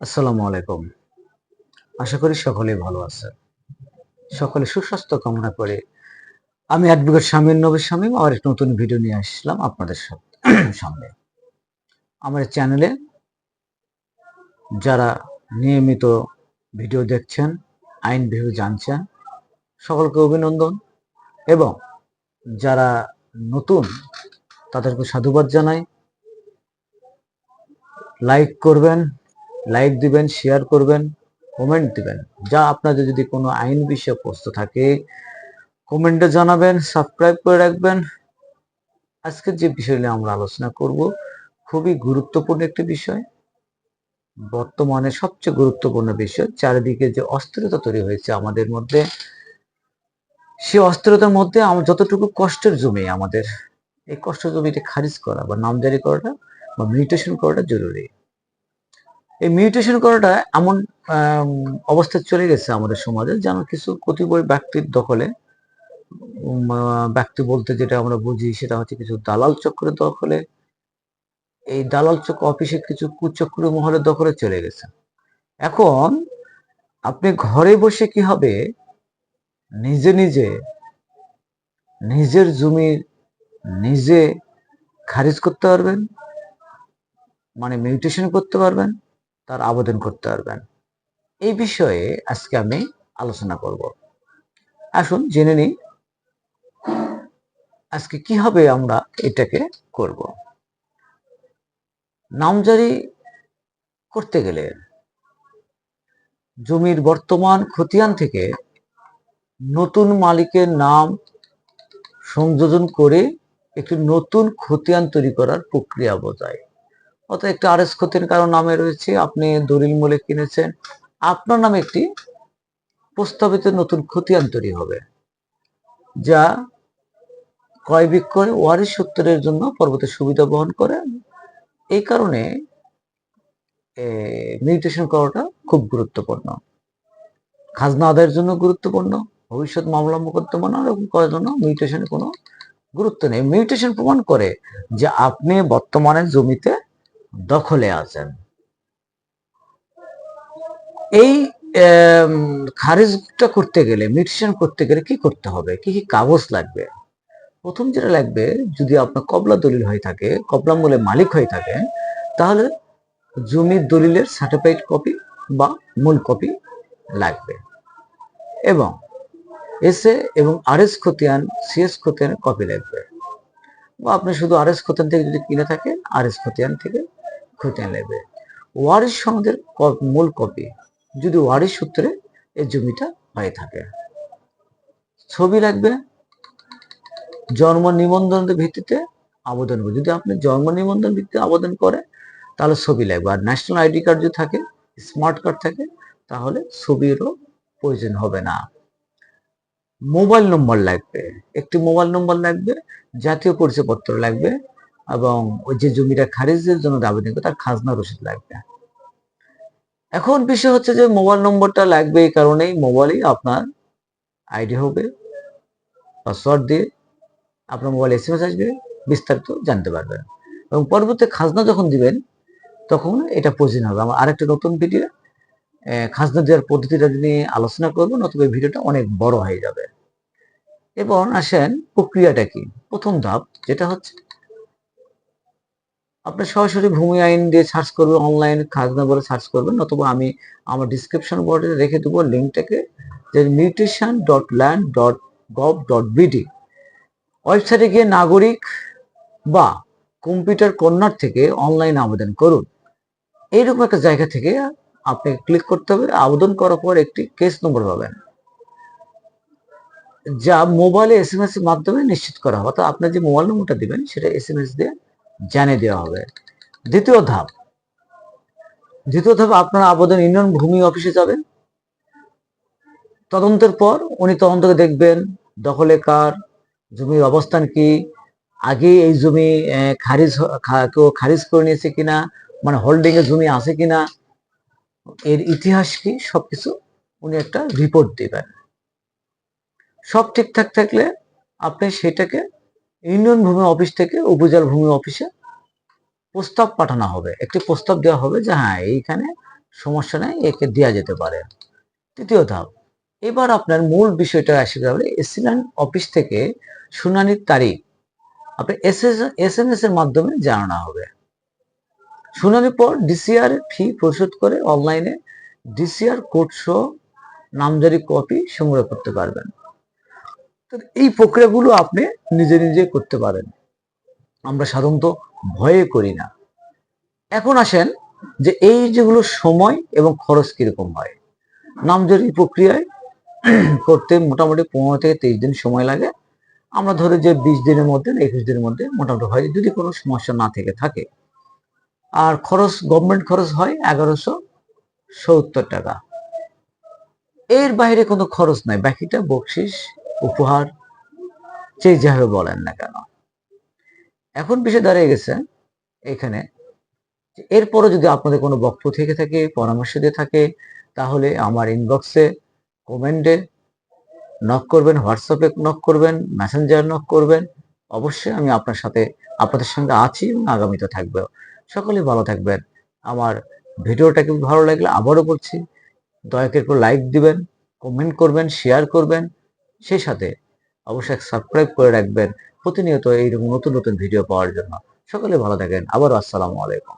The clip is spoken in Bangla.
আসসালামু আলাইকুম। আশা করি সকলেই ভালো আছে সকলে সুস্বাস্থ্য কামনা করে আমি অ্যাডভোকেট শামীম নবী শামীম আর এক নতুন ভিডিও নিয়ে আসলাম আপনাদের সামনে। আমার চ্যানেলে যারা নিয়মিত ভিডিও দেখছেন, আইন ভিডিও জানছেন, সকলকে অভিনন্দন। এবং যারা নতুন, তাদেরকে সাধুবাদ জানাই। লাইক করবেন লাইক দিবেন, শেয়ার করবেন, কমেন্ট দিবেন। যা আপনাদের যদি কোনো আইন বিষয়ে প্রশ্ন থাকে, কমেন্টে জানাবেন, সাবস্ক্রাইব করে রাখবেন। আজকের যে বিষয় নিয়ে আমরা আলোচনা করব, খুবই গুরুত্বপূর্ণ একটি বিষয়। বর্তমানে সবচেয়ে গুরুত্বপূর্ণ বিষয়, চারিদিকে যে অস্থিরতা তৈরি হয়েছে আমাদের মধ্যে সে অস্থিরতার মধ্যে যতটুকু কষ্টের জমি আমাদের, এই কষ্ট জমিটা খারিজ করা বা নামজারি করাটা বা মিউটেশন করাটা জরুরি। এই মিউটেশন করাটা এমন আম, অবস্থায় চলে গেছে আমাদের সমাজে যেন কিছু কতিপয় ব্যক্তির দখলে ব্যক্তি বলতে যেটা আমরা বুঝি সেটা হচ্ছে কিছু দালাল চক্রের দখলে। এই দালাল চক্র অফিসে কিছু কুচক্র মহলের দখলে চলে গেছে। এখন আপনি ঘরে বসে কি হবে? নিজে নিজে নিজের জমি নিজে খারিজ করতে পারবেন? মানে মিউটেশন করতে পারবেন? তার আবেদন করতে পারবেন। এই বিষয়ে আজকে আমি আলোচনা করব। আসুন জেনে নিই আজকে কীভাবে আমরা এটাকে করব। নামজারি করতে গেলে জমির বর্তমান খতিয়ান থেকে নতুন মালিকের নাম সংযোজন করে একটি নতুন খতিয়ান তৈরি করার প্রক্রিয়া বোঝায়। অর্থাৎ একটি আরএস ক্ষতির কারণ নামে রয়েছে, আপনি দলিল মূলে কিনেছেন। আপনার নামে একটি প্রস্তাবিত নতুন খতিয়ান তৈরি হবে, যা ক্রয় বিক্রয় ওয়ারিশ সূত্রের জন্য পরবর্তী সুবিধা বহন করে। এই কারণে মিউটেশন করাটা খুব গুরুত্বপূর্ণ। খাজনা আদায়ের জন্য গুরুত্বপূর্ণ, ভবিষ্যৎ মামলা মোকদ্দমা না এরকম করার জন্য মিউটেশনের কোনো গুরুত্ব নেই। মিউটেশন প্রমাণ করে যে আপনি বর্তমানে জমিতে দখলে আছেন। এই খারিজটা করতে গেলে মিউটেশন করতে গেলে কি করতে হবে? কি কি কাগজ লাগবে? প্রথম যেটা লাগবে, যদি আপনার কবলা দলিল হয়ে থাকে কবলা মূলে মালিক হয়ে থাকে, তাহলে জমির দলিলের সার্টিফাইড কপি বা মূল কপি লাগবে। এবং এসে এবং আরএস খতিয়ান, সিএস খতিয়ানের কপি লাগবে। বা আপনি শুধু আরএস খতিয়ান থেকে যদি কিনে থাকেন, আরএস খতিয়ান থেকে খতিয়ান লাগবে ওয়ারিশ সনদের মূল কপি। যদি ওয়ারিশ সূত্রে এই জমিটা হয়ে থাকে। ছবি লাগবে। জন্ম নিবন্ধনের ভিত্তিতে আবেদন করবে। যদি আপনি জন্ম নিবন্ধন ভিত্তিতে আবেদন করে, তাহলে ছবি লাগবে। আর ন্যাশনাল আইডি কার্ড যদি থাকে স্মার্ট কার্ড থাকে, তাহলে ছবিরও প্রয়োজন হবে না। মোবাইল নম্বর লাগবে। একটি মোবাইল নম্বর লাগবে। জাতীয় পরিচয়পত্র লাগবে। এবং ওই যে জমিটা খারিজের জন্য আবেদন করে তার খাজনা রসিদ লাগবে। এখন বিষয় হচ্ছে যে মোবাইল নম্বরটা লাগবে এই কারণেই মোবাইলেই আপনার আইডি হবে, পাসওয়ার্ড দিয়ে আপনার মোবাইল এস এম এস আসবে, বিস্তারিত জানতে পারবেন। এবং পরবর্তী খাজনা যখন দিবেন, তখন এটা প্রয়োজন হবে। আমার আরেকটা নতুন ভিডিও খাজনা দেওয়ার পদ্ধতিটা নিয়ে আলোচনা করব, নতুবা ভিডিওটা অনেক বড় হয়ে যাবে। এবং আসেন প্রক্রিয়াটা কি? প্রথম ধাপ যেটা হচ্ছে আপনি সরাসরি ভূমি আইন দিয়ে সার্চ করবেন অনলাইন খাজনা বলে সার্চ করবেন অথবা আমি আমার ডিসক্রিপশন বোর্ডে রেখে দেবো লিঙ্কটাকে যে mutation dot land dot gov dot BD ওয়েবসাইটে গিয়ে নাগরিক বা কম্পিউটার কর্নার থেকে অনলাইন আবেদন করুন। এইরকম একটা জায়গা থেকে আপনি ক্লিক করতে হবে, আবেদন করার পর একটি কেস নম্বর পাবেন, যা মোবাইলে এস এম এস এর মাধ্যমে নিশ্চিত করা হবে। অর্থাৎ আপনি যে মোবাইল নম্বরটা দিবেন, সেটা এস এম এস দিয়ে জানিয়ে দেওয়া হবে। দ্বিতীয় ধাপ। দ্বিতীয় ধাপ, আপনার আবেদন ইউনিয়ন ভূমি অফিসে যাবেন। তদন্তের পর উনি তদন্তকে দেখবেন, দখলে কার, জমির অবস্থান কি, আগে এই জমি খারিজ কেউ খারিজ করে নিয়েছে কিনা মানে হোল্ডিং এ জমি আছে কিনা, এর ইতিহাস কি, সবকিছু উনি একটা রিপোর্ট দিবেন। সব ঠিকঠাক থাকলে আপনি সেটাকে ইউনিয়ন ভূমি অফিস থেকে উপজেলা ভূমি অফিসে প্রস্তাব পাঠানো হবে। একটি প্রস্তাব দেওয়া হবে যে হ্যাঁ এইখানে সমস্যা নেই, একে দেওয়া যেতে পারে। তৃতীয় ধাপ, এবার আপনার মূল বিষয়টা আসে যাবে এসিল্যান্ড অফিস থেকে শুনানির তারিখ। আপনি এস এম এস এর মাধ্যমে জানানো হবে। শুনানির পর ডিসিআর ফি পরিশোধ করে অনলাইনে ডিসিআর কোড সহ নামজারি কপি সংগ্রহ করতে পারবেন। এই প্রক্রিয়াগুলো আপনি নিজে নিজে করতে পারেন। আমরা সাধারণত ভয়ে করি না। এখন আসেন যে এই যেগুলো সময় এবং খরচ কীরকম হয়। নামজারি প্রক্রিয়ায় করতে মোটামুটি পনেরো থেকে তেইশ দিন সময় লাগে। আমরা ধরে যে বিশ দিনের মধ্যে একুশ দিনের মধ্যে মোটামুটি হয়, যদি কোনো সমস্যা না থেকে থাকে। আর খরচ গভর্নমেন্ট খরচ হয় এগারোশো সত্তর টাকা। এর বাইরে কোনো খরচ নাই। বাকিটা বকশিস উপহার, যে যেভাবে বলেন না কেন। এখন বিষয় দাঁড়িয়ে গেছে এখানে। এরপরও যদি আপনাদের কোনো বক্তব্য থেকে থাকে, পরামর্শ দিয়ে থাকে, তাহলে আমার ইনবক্সে কমেন্টে নক করবেন হোয়াটসঅ্যাপে নক করবেন মেসেঞ্জার নক করবেন। অবশ্যই আমি আপনার সাথে, আপনাদের সঙ্গে আছি এবং আগামীতে থাকবে। সকলে ভালো থাকবেন। আমার ভিডিওটাকে ভালো লাগলে আবারও বলছি, দয়া করে লাইক দিবেন কমেন্ট করবেন শেয়ার করবেন। সেই সাথে অবশ্যই সাবস্ক্রাইব করে রাখবেন। প্রতিনিয়ত এইরকম নতুন নতুন ভিডিও পাওয়ার জন্য। সকলে ভালো থাকেন। আবার আসসালামু আলাইকুম।